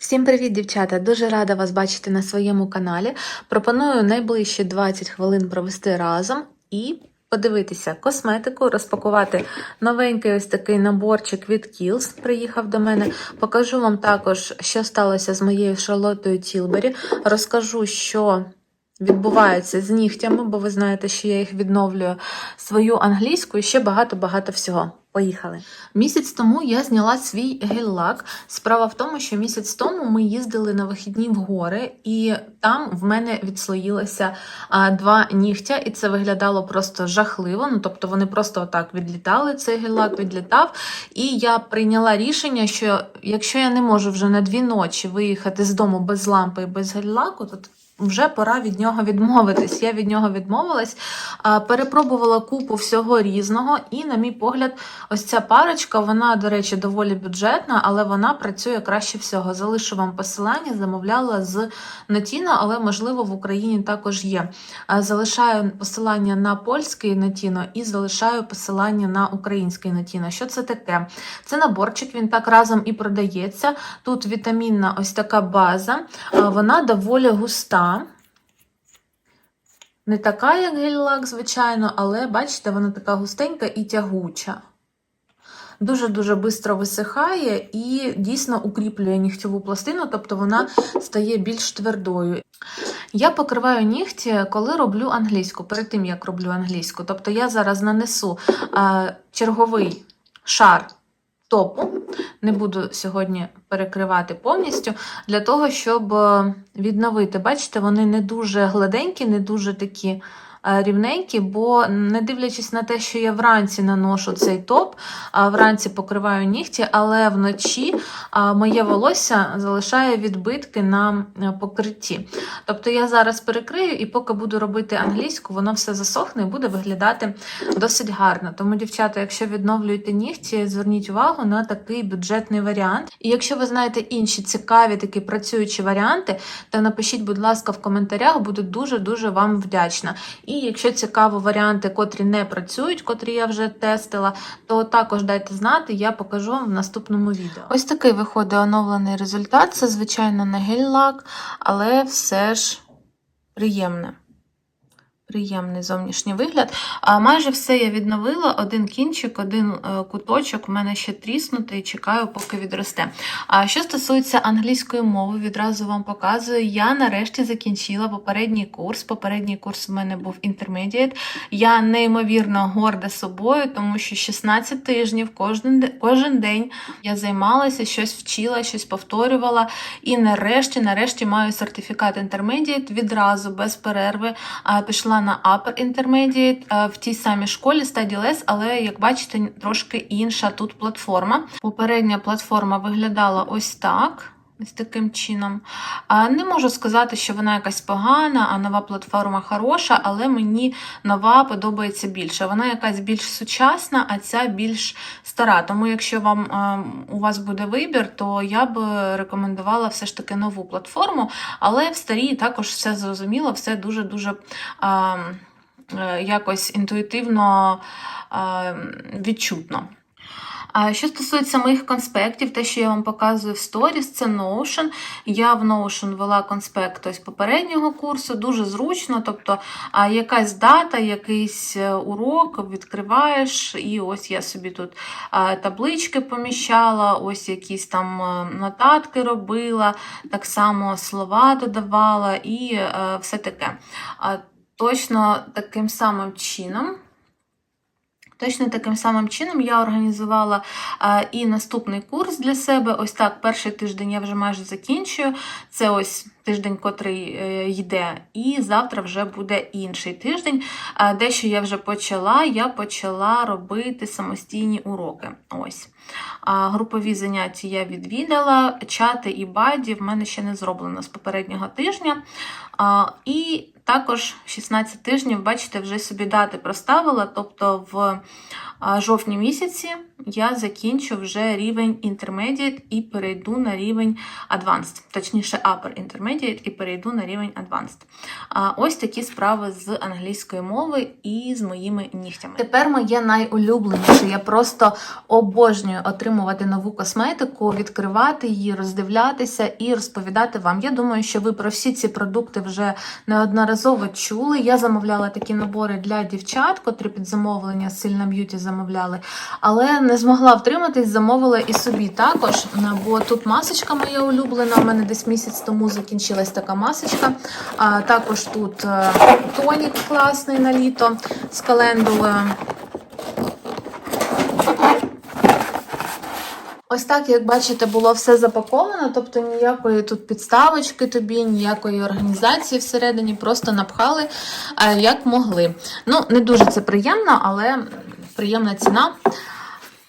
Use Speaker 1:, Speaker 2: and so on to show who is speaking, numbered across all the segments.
Speaker 1: Всім привіт, дівчата! Дуже рада вас бачити на своєму каналі. Пропоную найближчі 20 хвилин провести разом і подивитися косметику, розпакувати новенький ось такий наборчик від Kiehl's приїхав до мене. Покажу вам також, що сталося з моєю Шарлоттою Тілбері. Розкажу, що відбувається з нігтями, бо ви знаєте, що я їх відновлюю свою англійську і ще багато-багато всього. Поїхали. Місяць тому я зняла свій гель-лак. Справа в тому, що місяць тому ми їздили на вихідні в гори, і там в мене відслоїлося а, два нігтя, і це виглядало просто жахливо. Ну, тобто вони просто отак відлітали, цей гель-лак відлітав. І я прийняла рішення, що якщо я не можу вже на дві ночі виїхати з дому без лампи і без гель-лаку, то вже пора від нього відмовитись. Я від нього відмовилась, перепробувала купу всього різного, і, на мій погляд, ось ця парочка, вона, до речі, доволі бюджетна, але вона працює краще всього. Залишу вам посилання, замовляла з Натіно, але, можливо, в Україні також є. Залишаю посилання на польський Натіно і залишаю посилання на український Натіно. Що це таке? Це наборчик, він так разом і продається. Тут вітамінна ось така база, вона доволі густа. Не така, як гель-лак, звичайно, але бачите, вона така густенька і тягуча. Дуже-дуже швидко висихає і дійсно укріплює нігтєву пластину, тобто вона стає більш твердою. Я покриваю нігті, коли роблю англійську, перед тим як роблю англійську. Тобто я зараз нанесу а, черговий шар топу, не буду сьогодні перекривати повністю, для того, щоб е, відновити. Бачите, вони не дуже гладенькі, не дуже такі рівненькі, бо не дивлячись на те, що я вранці наношу цей топ, вранці покриваю нігті, але вночі моє волосся залишає відбитки на е, покритті. Тобто я зараз перекрию, і поки буду робити англійську, воно все засохне і буде виглядати досить гарно. Тому, дівчата, якщо відновлюєте нігті, зверніть увагу на такий бюджетний варіант. І якщо ви знаєте інші цікаві такі працюючі варіанти, то напишіть, будь ласка, в коментарях, буду дуже-дуже вам вдячна. І якщо цікаво варіанти, котрі не працюють, котрі я вже тестила, то також дайте знати, я покажу вам в наступному відео. Ось такий виходить оновлений результат. Це, звичайно, не гель-лак, але все ж приємне. Приємний зовнішній вигляд. А майже все я відновила. Один кінчик, один е, куточок у мене ще тріснутий, чекаю, поки відросте. А що стосується англійської мови, відразу вам показую. Я нарешті закінчила попередній курс. Попередній курс у мене був Intermediate. Я неймовірно горда собою, тому що 16 тижнів кожен, кожен день я займалася, щось вчила, щось повторювала. І нарешті, нарешті маю сертифікат Intermediate відразу без перерви. А, На Upper Intermediate в тій самій школі Study Less, але, як бачите, трошки інша тут платформа. Попередня платформа виглядала ось так. Ось таким чином. Не можу сказати, що вона якась погана, а нова платформа хороша, але мені нова подобається більше. Вона якась більш сучасна, а ця більш стара. Тому, якщо вам у вас буде вибір, то я б рекомендувала все ж таки нову платформу, але в старій також все зрозуміло, все дуже-дуже е, якось інтуїтивно відчутно. Що стосується моїх конспектів, те, що я вам показую в сторіс, це Notion. Я в Notion вела конспект ось попереднього курсу, дуже зручно. Тобто якась дата, якийсь е, урок відкриваєш, і ось я собі тут таблички поміщала, ось якісь там е, нотатки робила, так само слова додавала і е, все таке. Точно таким самим чином. Точно таким самим чином я організувала і наступний курс для себе. Ось так, перший тиждень я вже майже закінчую. Це ось тиждень, котрий е, йде, і завтра вже буде інший тиждень. Дещо я вже почала. Я почала робити самостійні уроки. Ось. Групові заняття я відвідала, чати і баді в мене ще не зроблено з попереднього тижня. І також 16 тижнів, бачите, вже собі дати проставила, тобто в жовтні місяці я закінчу вже рівень Intermediate і перейду на рівень Advanced, точніше, Upper Intermediate і перейду на рівень Advanced. А, Ось такі справи з англійської мови і з моїми нігтями. Тепер моє найулюбленіше. Я просто обожнюю отримувати нову косметику, відкривати її, роздивлятися і розповідати вам. Я думаю, що ви про всі ці продукти вже неодноразово чули. Я замовляла такі набори для дівчат, котрі під замовлення сильна б'юті замовляли, але не змогла втриматись, замовила і собі також. Бо тут масочка моя улюблена. У мене десь місяць тому закінчилась така масочка. А також тут е, тонік класний на літо з календулою. Ось так, як бачите, було все запаковано, тобто ніякої тут підставочки тобі, ніякої організації всередині, просто напхали е, як могли. Ну, не дуже це приємно, але приємна ціна.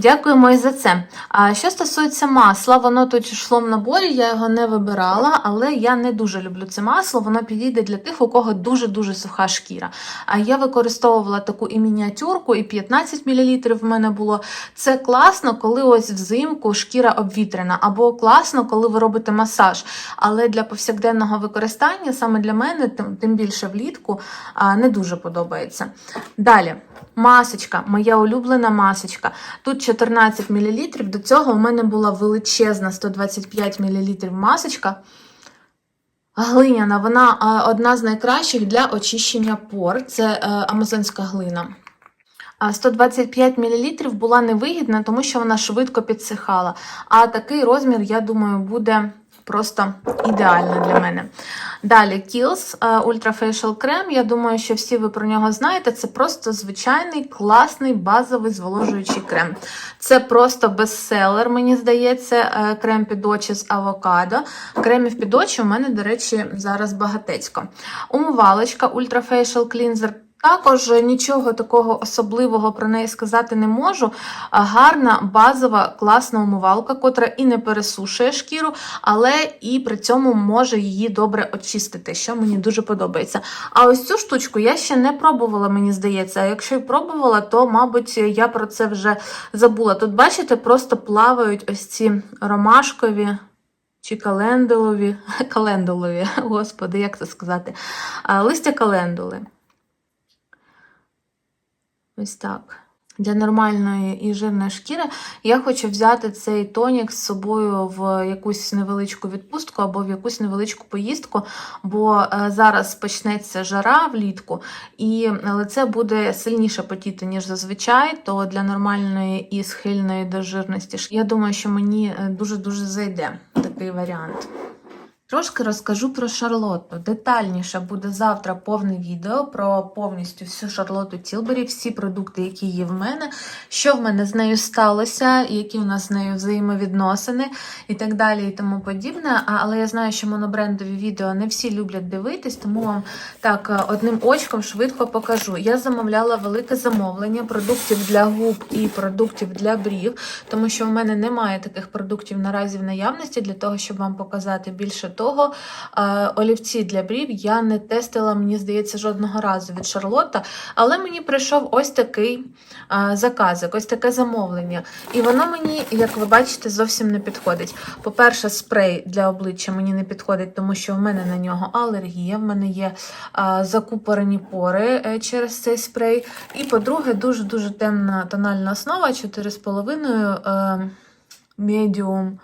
Speaker 1: Дякуємо і за це. А що стосується масла, воно тут йшло в наборі, я його не вибирала, але я не дуже люблю це масло. Воно підійде для тих, у кого дуже-дуже суха шкіра. А я використовувала таку і мініатюрку, і 15 мл в мене було. Це класно, коли ось взимку шкіра обвітрена, або класно, коли ви робите масаж. Але для повсякденного використання, саме для мене, тим, більше влітку, не дуже подобається. Далі. Масочка, моя улюблена масочка. Тут 14 мл. До цього у мене була величезна 125 мл масочка. Глиняна, вона одна з найкращих для очищення пор. Це е, амазонська глина. 125 мл була невигідна, тому що вона швидко підсихала. А такий розмір, я думаю, буде просто ідеально для мене. Далі Kiehl's е, Ultra Facial Cream. Я думаю, що всі ви про нього знаєте. Це просто звичайний класний базовий зволожуючий крем. Це просто бестселер, мені здається, е, крем під очі з авокадо. Кремів під очі у мене, до речі, зараз багатецько. Умивалочка Ultra Facial Cleanser. Також нічого такого особливого про неї сказати не можу. Гарна, базова, класна умивалка, котра і не пересушує шкіру, але і при цьому може її добре очистити, що мені дуже подобається. А ось цю штучку я ще не пробувала, мені здається. А якщо й пробувала, то, мабуть, я про це вже забула. Тут, бачите, просто плавають ось ці ромашкові. Чи календулові, календулові, господи, як це сказати? Листя календули. Ось так. Для нормальної і жирної шкіри я хочу взяти цей тонік з собою в якусь невеличку відпустку або в якусь невеличку поїздку, бо е, зараз почнеться жара влітку, і лице буде сильніше потіти, ніж зазвичай, то для нормальної і схильної до жирності я думаю, що мені е, дуже-дуже зайде такий варіант. Трошки розкажу про Шарлотту. Детальніше буде завтра повне відео про повністю всю Шарлоту Тілбері, всі продукти, які є в мене, що в мене з нею сталося, які в нас з нею взаємовідносини і так далі, і тому подібне. Але я знаю, що монобрендові відео не всі люблять дивитись, тому вам так е, одним очком швидко покажу. Я замовляла велике замовлення продуктів для губ і продуктів для брів, тому що в мене немає таких продуктів наразі в наявності для того, щоб вам показати більше того, е, олівці для брів я не тестила, мені здається, жодного разу від Шарлотта, але мені прийшов ось такий е, заказик, ось таке замовлення. І воно мені, як ви бачите, зовсім не підходить. По-перше, спрей для обличчя мені не підходить, тому що в мене на нього алергія, в мене є е, закупорені пори через цей спрей. І, по-друге, дуже-дуже темна тональна основа 4,5 е, медіум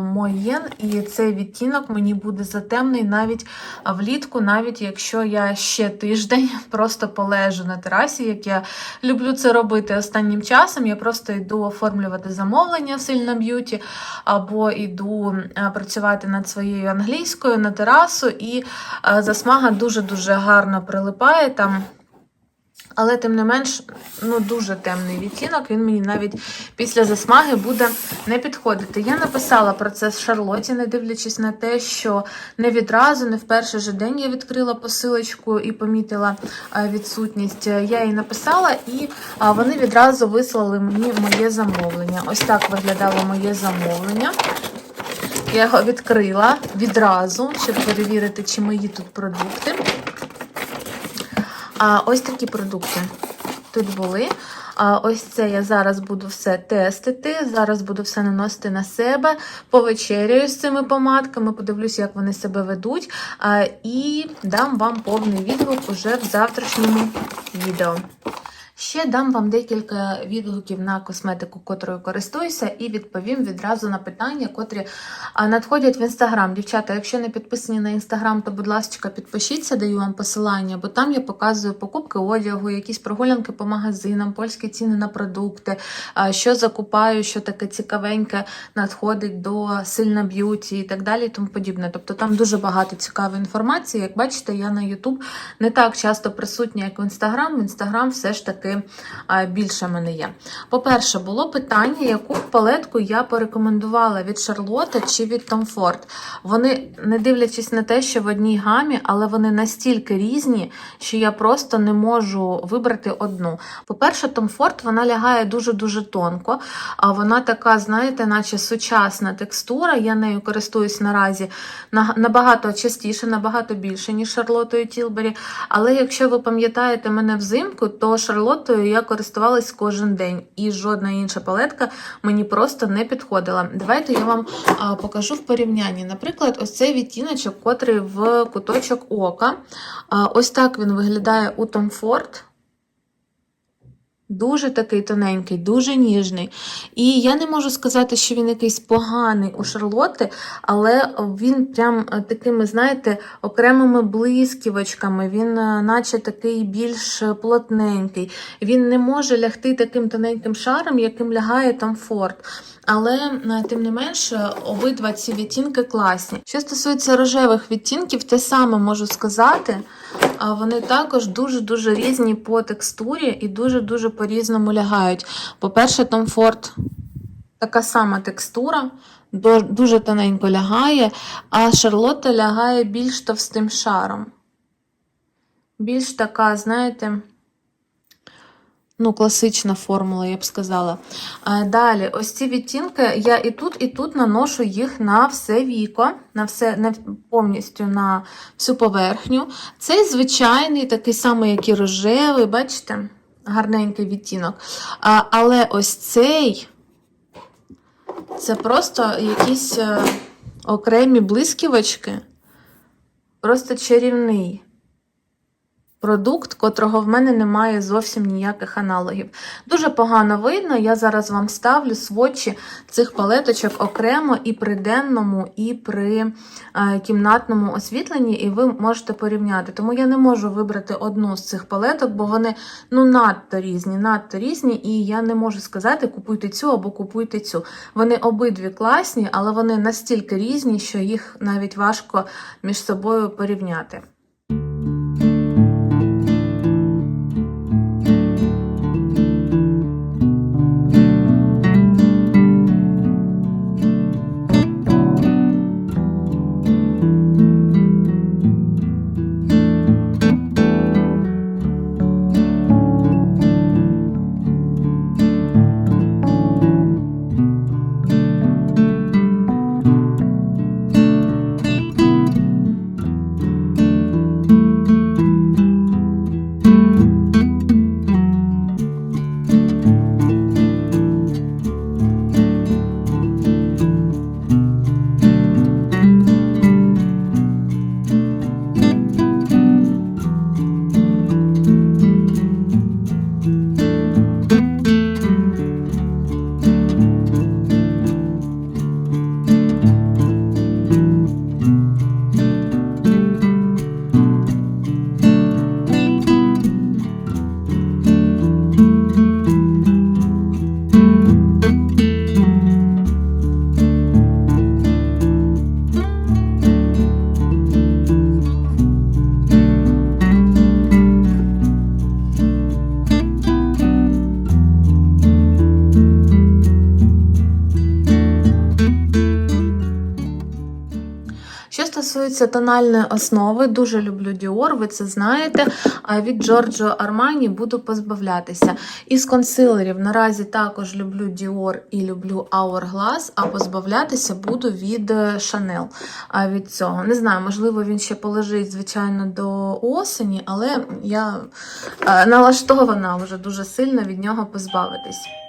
Speaker 1: моєн, і цей відтінок мені буде затемний навіть влітку, навіть якщо я ще тиждень просто полежу на терасі, як я люблю це робити останнім часом. Я просто йду оформлювати замовлення в сильна б'юті, або йду працювати над своєю англійською на терасу, і засмага дуже-дуже гарно прилипає там. Але, тим не менш, ну дуже темний відтінок, він мені навіть після засмаги буде не підходити. Я написала про це з Шарлоті, не дивлячись на те, що не відразу, не в перший же день я відкрила посилочку і помітила відсутність. Я їй написала, і вони відразу вислали мені моє замовлення. Ось так виглядало моє замовлення. Я його відкрила відразу, щоб перевірити, чи мої тут продукти. А ось такі продукти тут були. А, ось це я зараз буду все тестити. Зараз буду все наносити на себе, повечеряю з цими помадками, подивлюся, як вони себе ведуть. А, і дам вам повний відгук уже в завтрашньому відео. Ще дам вам декілька відгуків на косметику, котрою користуюся, і відповім відразу на питання, котрі надходять в інстаграм. Дівчата, якщо не підписані на інстаграм, то будь ласка, підпишіться, даю вам посилання, бо там я показую покупки одягу, якісь прогулянки по магазинам, польські ціни на продукти, що закупаю, що таке цікавеньке надходить до сильна б'юті і так далі, і тому подібне. Тобто там дуже багато цікавої інформації. Як бачите, я на YouTube не так часто присутня, як в інстаграм. В інстаграм все ж таки а, більше в мене є. По-перше, було питання, яку палетку я порекомендувала від Charlotte чи від Tom Ford. Вони, не дивлячись на те, що в одній гамі, але вони настільки різні, що я просто не можу вибрати одну. По-перше, Tom Ford вона лягає дуже-дуже тонко, а вона така, знаєте, наче сучасна текстура. Я нею користуюсь наразі набагато частіше, набагато більше, ніж Шарлотою Тілбері. Але якщо ви пам'ятаєте мене взимку, то Шарлотою я користувалась кожен день, і жодна інша палетка мені просто не підходила. Давайте я вам покажу в порівнянні. Наприклад, ось цей відтіночок, котрий в куточок ока. Ось так він виглядає у Tom Ford. Дуже такий тоненький, дуже ніжний. І я не можу сказати, що він якийсь поганий у Шарлотти, але він прям е, такими, знаєте, окремими блисківочками, він е, наче такий більш плотненький. Він не може лягти таким тоненьким шаром, яким лягає там Форд. Але е, тим не менш, е, обидва ці відтінки класні. Що стосується рожевих відтінків, те саме можу сказати. Вони також дуже-дуже різні по текстурі і дуже-дуже по-різному лягають. По-перше, Tom Ford така сама текстура, дуже тоненько лягає, а Шарлотта лягає більш товстим шаром. Більш така, знаєте, ну, класична формула, я б сказала. Далі, ось ці відтінки, я і тут, і тут наношу їх на все віко, на все, на, повністю на всю поверхню. Цей звичайний, такий самий, як і рожевий, бачите? Гарненький відтінок. А, але ось цей це просто якісь е, окремі блисківочки. Просто чарівний продукт, котрого в мене немає зовсім ніяких аналогів. Дуже погано видно. Я зараз вам ставлю сводчі цих палеточок окремо і при денному, і при е, кімнатному освітленні, і ви можете порівняти. Тому я не можу вибрати одну з цих палеток, бо вони ну надто різні, надто різні, і я не можу сказати, купуйте цю або купуйте цю. Вони обидві класні, але вони настільки різні, що їх навіть важко між собою порівняти. Стосується тональної основи, дуже люблю Dior, ви це знаєте. А від Giorgio Armani буду позбавлятися. Із консилерів наразі також люблю Dior і люблю Hourglass, а позбавлятися буду від е, Chanel. А від цього. Не знаю, можливо, він ще полежить, звичайно, до осені, але я е, налаштована вже дуже сильно від нього позбавитись.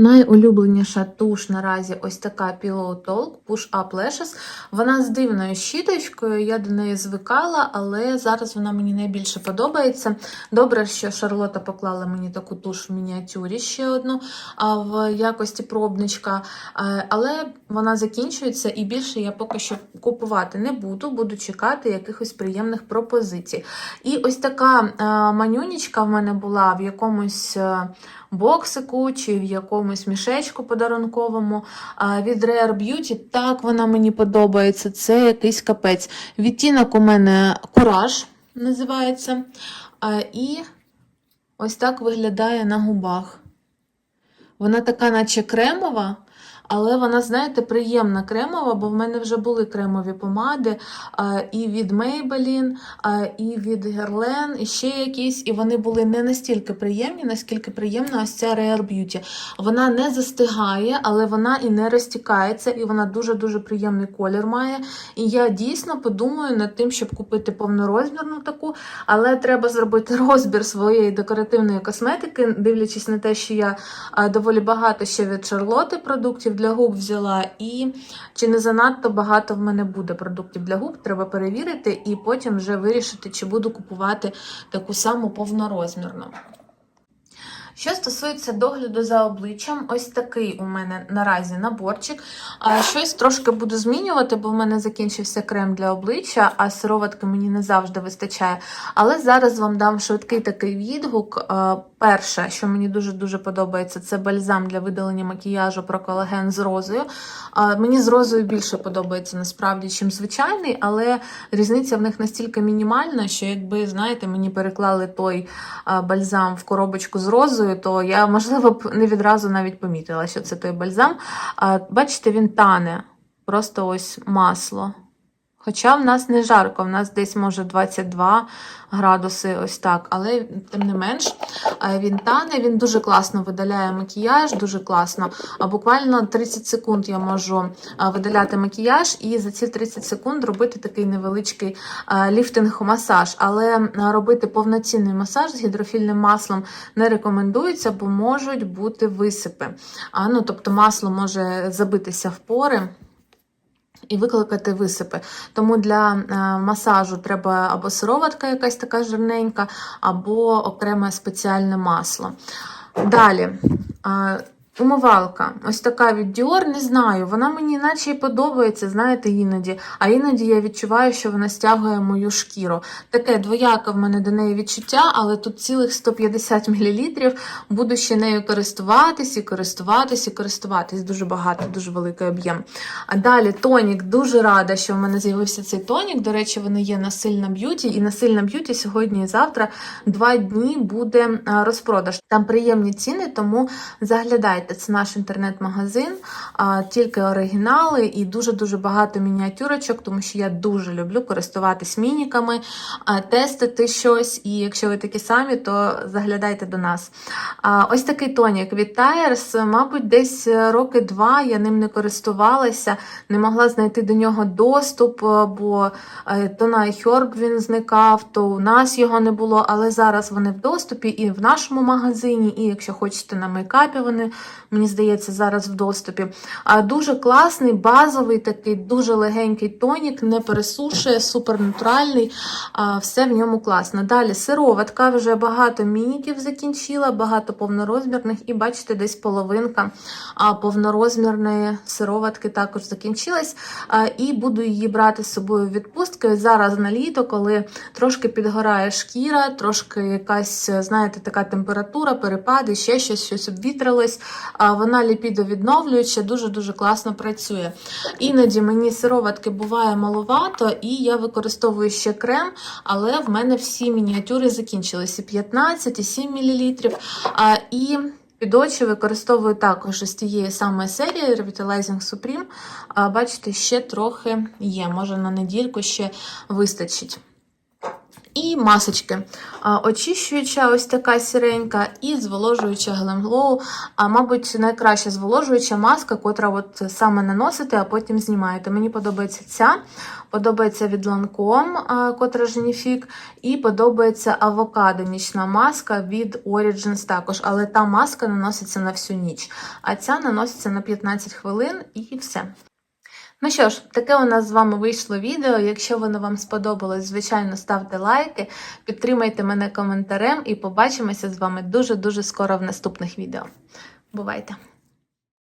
Speaker 1: Найулюбленіша туш наразі ось така Pillow Talk Push Up Lashes. Вона з дивною щіточкою, я до неї звикала, але зараз вона мені найбільше подобається. Добре, що Шарлота поклала мені таку туш в мініатюрі ще одну в якості пробничка, Е, але вона закінчується і більше я поки що купувати не буду, буду чекати якихось приємних пропозицій. І ось така е, манюнічка в мене була в якомусь. е, боксику чи в якомусь мішечку подарунковому від Rare Beauty. Так вона мені подобається. Це якийсь капець. Відтінок у мене Кураж називається. І ось так виглядає на губах. Вона така, наче кремова. Але вона, знаєте, приємна кремова, бо в мене вже були кремові помади і від Maybelline, і від Guerlain, і ще якісь. І вони були не настільки приємні, наскільки приємна ось ця Rare Beauty. Вона не застигає, але вона і не розтікається, і вона дуже-дуже приємний колір має. І я дійсно подумаю над тим, щоб купити повнорозмірну таку, але треба зробити розбір своєї декоративної косметики, дивлячись на те, що я доволі багато ще від Шарлоти продуктів для губ взяла, і чи не занадто багато в мене буде продуктів для губ, треба перевірити і потім вже вирішити, чи буду купувати таку саму повнорозмірну. Що стосується догляду за обличчям, ось такий у мене наразі наборчик. Щось трошки буду змінювати, бо в мене закінчився крем для обличчя, а сироватки мені не завжди вистачає. Але зараз вам дам швидкий такий відгук. Перше, що мені дуже-дуже подобається, це бальзам для видалення макіяжу про колаген з розою. Мені з розою більше подобається насправді, чим звичайний, але різниця в них настільки мінімальна, що якби, знаєте, мені переклали той бальзам в коробочку з розою, то я, можливо, б не відразу навіть помітила, що це той бальзам. Бачите, він тане, просто ось масло. Хоча в нас не жарко, в нас десь може 22 градуси, ось так, але тим не менш е, він тане, він дуже класно видаляє макіяж, дуже класно. А буквально 30 секунд я можу е, видаляти макіяж і за ці 30 секунд робити такий невеличкий е, ліфтинг-масаж. Але робити повноцінний масаж з гідрофільним маслом не рекомендується, бо можуть бути висипи. Ну, тобто масло може забитися в пори і викликати висипи. Тому для е, масажу треба або сироватка якась така жирненька, або окреме спеціальне масло. Далі. Умивалка, ось така від Dior, не знаю, вона мені наче й подобається, знаєте, іноді. А іноді я відчуваю, що вона стягує мою шкіру. Таке двояке в мене до неї відчуття, але тут цілих 150 мл. Буду ще нею користуватись і користуватись і користуватись. Дуже багато, дуже великий об'єм. А далі тонік. Дуже рада, що в мене з'явився цей тонік. До речі, вони є на сильна б'юті. І на сильна б'юті сьогодні і завтра два дні буде розпродаж. Там приємні ціни, тому заглядайте. Це наш інтернет-магазин, тільки оригінали і дуже-дуже багато мініатюрочок, тому що я дуже люблю користуватись мініками, тестити щось. І якщо ви такі самі, то заглядайте до нас. Ось такий тонік від Tires, мабуть, десь роки два я ним не користувалася, не могла знайти до нього доступ, бо е, то на iHerb він зникав, то у нас його не було, але зараз вони в доступі і в нашому магазині, і якщо хочете на мейкапі, вони, мені здається, зараз в доступі. А Дуже класний, базовий такий, дуже легенький тонік, не пересушує, супернатуральний, а, все в ньому класно. Далі сироватка, вже багато мініків закінчила, багато повнорозмірних, і бачите, десь половинка повнорозмірної сироватки також закінчилась. А, І буду її брати з собою відпустки. Зараз на літо, коли трошки підгорає шкіра, трошки якась, знаєте, така температура, перепади, ще щось, щось обвітрилось. Вона ліпідовідновлююча, дуже-дуже класно працює. Іноді мені сироватки буває маловато, і я використовую ще крем, але в мене всі мініатюри закінчилися: 15 і 7 мл. І Під очі використовую також з тієї самої серії Revitalizing Supreme. Бачите, ще трохи є. Може на недільку ще вистачить. І масочки. Очищуюча ось така сіренька і зволожуюча Glam. А, мабуть, найкраща зволожуюча маска, котра от саме наносите, а потім знімаєте. Мені подобається ця, подобається від Lancome, котра Женіфік, і подобається авокадо нічна маска від Origins також. Але та маска наноситься на всю ніч, а ця наноситься на 15 хвилин і все. Ну що ж, таке у нас з вами вийшло відео. Якщо воно вам сподобалось, звичайно, ставте лайки, підтримайте мене коментарем і побачимося з вами дуже-дуже скоро в наступних відео. Бувайте!